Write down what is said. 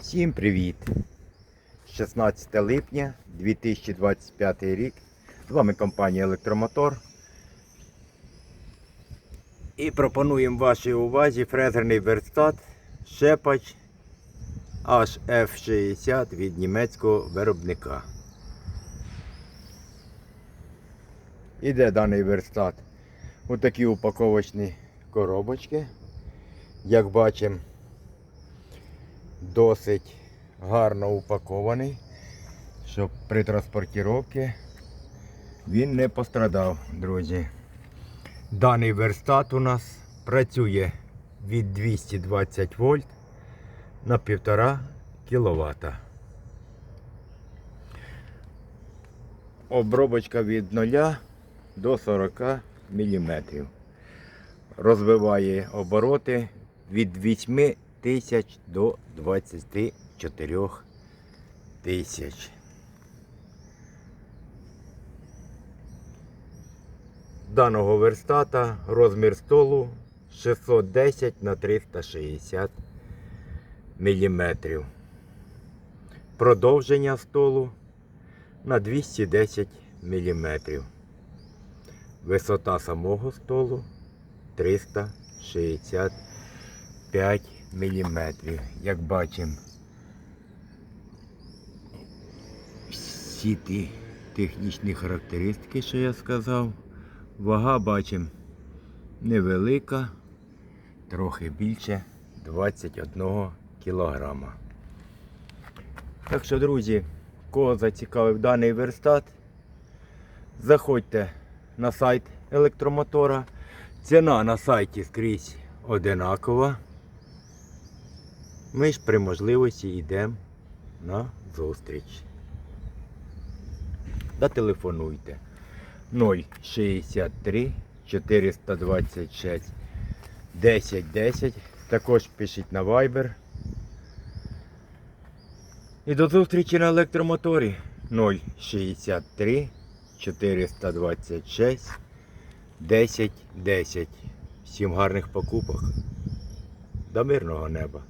Всім привіт! 16 липня 2025 рік. З вами компанія Електромотор. І пропонуємо вашій увазі фрезерний верстат Шепач HF60 від німецького виробника. Іде даний верстат у такі упаковочні коробочки. Як бачимо, досить гарно упакований, щоб при транспортировці він не пострадав, друзі. Даний верстат у нас працює від 220 вольт на 1,5 кВт. Обробочка від 0 до 40 мм. Розвиває обороти від 8 тисяч до 24 тисяч. Даного верстата розмір столу 610 на 360 мм. Продовження столу на 210 мм. Висота самого столу 365 мм. Як бачимо, всі ті технічні характеристики, що я сказав. Вага бачимо невелика, трохи більше 21 кілограма. Так що, друзі, кого зацікавив даний верстат, заходьте на сайт електромотора. Ціна на сайті скрізь одинакова. Ми ж при можливості йдемо на зустріч. Зателефонуйте 063 426 1010. Також пишіть на Viber. І до зустрічі на електромоторі 063 426 10 10. Всім гарних покупок. До мирного неба.